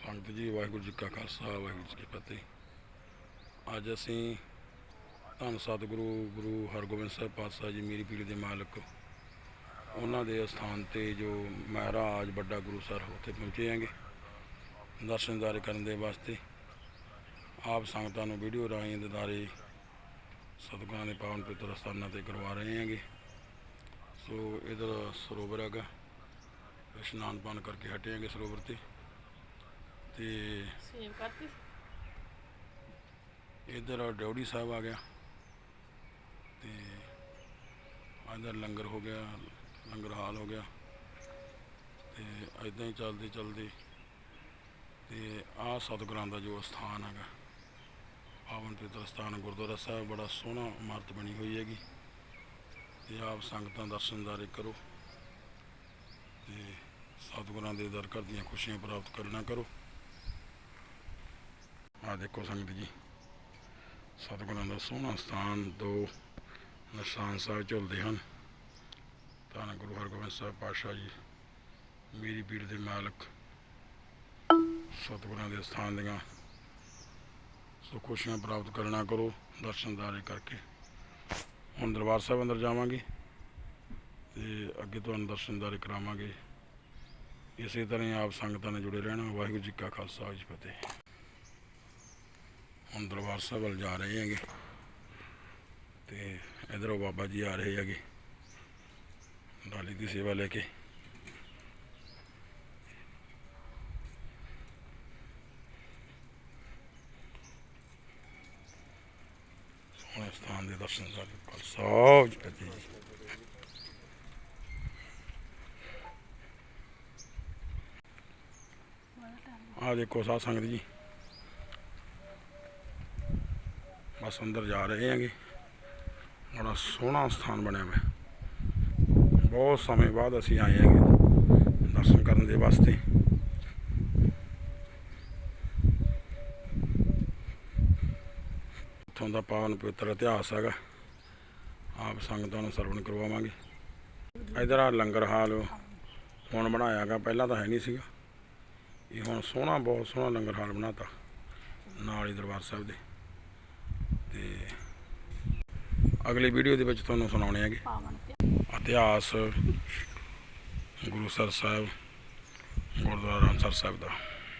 ਸੰਗਤ ਜੀ, ਵਾਹਿਗੁਰੂ ਜੀ ਕਾ ਖਾਲਸਾ, ਵਾਹਿਗੁਰੂ ਜੀ ਕੀ ਫਤਿਹ। ਅੱਜ ਅਸੀਂ ਧੰਨ ਸਤਿਗੁਰੂ, ਗੁਰੂ ਹਰਗੋਬਿੰਦ ਸਾਹਿਬ ਪਾਤਸ਼ਾਹ ਜੀ, ਮੀਰੀ ਪੀੜੀ ਦੇ ਮਾਲਕ, ਉਹਨਾਂ ਦੇ ਸਥਾਨ ਤੇ ਜੋ ਮਹਾਰਾਜ ਵੱਡਾ ਗੁਰੂ ਸਰ ਉੱਥੇ ਪਹੁੰਚੇ ਆਂਗੇ ਦਰਸ਼ਨਦਾਰੇ ਕਰਨ ਦੇ ਵਾਸਤੇ। ਆਪ ਸੰਗਤਾਂ ਨੂੰ ਵੀਡੀਓ ਰਾਹੀਂ ਦਿਦਾਰੇ ਸਤਿਗੁਰਾਂ ਦੇ ਪਾਵਨ ਪਵਿੱਤਰ ਸਥਾਨਾਂ ਤੇ ਕਰਵਾ ਰਹੇ ਹਾਂਗੇ। ਸੋ ਇਧਰ ਸਰੋਵਰ ਹੈਗਾ, ਇਸ਼ਨਾਨ ਪਾਨ ਕਰਕੇ ਹਟੇ ਆਂਗੇ ਸਰੋਵਰ ਤੇ। ਤੇ ਸੇਵ ਕਰਤੀ ਇਧਰ ਡਿਉੜੀ ਸਾਹਿਬ ਆ ਗਿਆ। ਤੇ ਇਧਰ ਲੰਗਰ ਹੋ ਗਿਆ ਲੰਗਰ ਹਾਲ ਹੋ ਗਿਆ। ਤੇ ਇਦਾਂ ਹੀ ਚੱਲਦੇ ਚੱਲਦੇ ਤੇ ਆਹ ਸਤਿਗੁਰਾਂ ਦਾ ਜੋ ਸਥਾਨ ਹੈਗਾ ਪਾਵਨ ਪਵਿੱਤਰ ਸਥਾਨ ਗੁਰਦੁਆਰਾ ਸਾਹਿਬ ਬੜਾ ਸੋਹਣਾ ਇਮਾਰਤ ਬਣੀ ਹੋਈ ਹੈਗੀ। ਤੇ ਆਪ ਸੰਗਤਾਂ ਦਰਸ਼ਨਦਾਰੇ ਕਰੋ ਤੇ ਸਤਿਗੁਰਾਂ ਦੇ ਦਰ ਘਰ ਦੀਆਂ ਖੁਸ਼ੀਆਂ ਪ੍ਰਾਪਤ ਕਰਨਾ ਕਰੋ। ਆ ਦੇਖੋ ਸੰਗਤ ਜੀ। ਸਤਿਗੁਰਾਂ ਦਾ ਸੋਹਣਾ ਸਥਾਨ ਦੋ ਨਿਸ਼ਾਨ ਸਾਹਿਬ ਝੁਲਦੇ ਹਨ। ਧੰਨ ਗੁਰੂ ਹਰਗੋਬਿੰਦ ਸਾਹਿਬ ਪਾਤਸ਼ਾਹ ਜੀ, ਮੇਰੀ ਪੀੜ ਦੇ ਮਾਲਕ, ਸਤਿਗੁਰਾਂ ਦੇ ਸਥਾਨ ਦੀਆਂ ਸੋ ਖੁਸ਼ੀਆਂ ਪ੍ਰਾਪਤ ਕਰਨਾ ਕਰੋ ਦਰਸ਼ਨਦਾਰੇ ਕਰਕੇ। ਹੁਣ ਦਰਬਾਰ ਸਾਹਿਬ ਅੰਦਰ ਜਾਵਾਂਗੇ ਤੇ ਅੱਗੇ ਤੁਹਾਨੂੰ ਦਰਸ਼ਨ ਦਰਸ਼ਨਦਾਰੇ ਕਰਾਵਾਂਗੇ। ਇਸੇ ਤਰ੍ਹਾਂ ਹੀ ਆਪ ਸੰਗਤਾਂ ਨਾਲ ਜੁੜੇ ਰਹਿਣਾ। ਵਾਹਿਗੁਰੂ ਜੀ ਕਾ ਖਾਲਸਾ ਜੀ ਫਤਿਹ। ਹੁਣ ਦਰਬਾਰ ਸਾਹਿਬ ਵੱਲ ਜਾ ਰਹੇ ਹੈਗੇ। ਤੇ ਇਧਰੋਂ ਬਾਬਾ ਜੀ ਆ ਰਹੇ ਹੈਗੇ। ਡਾਲੀ ਦੀ ਸੇਵਾ ਲੈ ਕੇ। ਸੋਹਣੇ ਸਥਾਨ ਦੇ ਦਰਸ਼ਨ ਕਰਕੇ ਖਾਲਸਾ ਜੀ ਜੀ। ਆ ਦੇਖੋ ਸਾਧ ਸੰਗਤ ਜੀ। ਬਸ ਅੰਦਰ ਜਾ ਰਹੇ ਹੈਗੇ। ਬੜਾ ਸੋਹਣਾ ਸਥਾਨ ਬਣਿਆ ਹੋਇਆ ਬਹੁਤ ਸਮੇਂ ਬਾਅਦ ਅਸੀਂ ਆਏ ਹਾਂਗੇ। ਦਰਸ਼ਨ ਕਰਨ ਦੇ ਵਾਸਤੇ। ਇੱਥੋਂ ਦਾ ਪਾਵਨ ਪਵਿੱਤਰ ਇਤਿਹਾਸ ਹੈਗਾ। ਆਪ ਸੰਗਤਾਂ ਨੂੰ ਸਰਵਣ ਕਰਵਾਵਾਂਗੇ। ਇਧਰ ਆ ਲੰਗਰ ਹਾਲ ਹੁਣ ਬਣਾਇਆ ਗਾ ਪਹਿਲਾਂ ਤਾਂ ਹੈ ਨਹੀਂ ਸੀਗਾ। ਇਹ ਹੁਣ ਸੋਹਣਾ, ਬਹੁਤ ਸੋਹਣਾ ਲੰਗਰ ਹਾਲ ਬਣਾਤਾ। ਨਾਲ ਹੀ ਦਰਬਾਰ ਸਾਹਿਬ ਦੇ। ਤੇ ਅਗਲੀ ਵੀਡੀਓ ਦੇ ਵਿੱਚ ਤੁਹਾਨੂੰ ਸੁਣਾਉਣੇ ਹੈਗੇ। ਇਤਿਹਾਸ ਗੁਰੂ ਸਰ ਸਾਹਿਬ ਗੁਰਦੁਆਰਾ ਰਾਮਸਰ ਸਾਹਿਬ ਦਾ।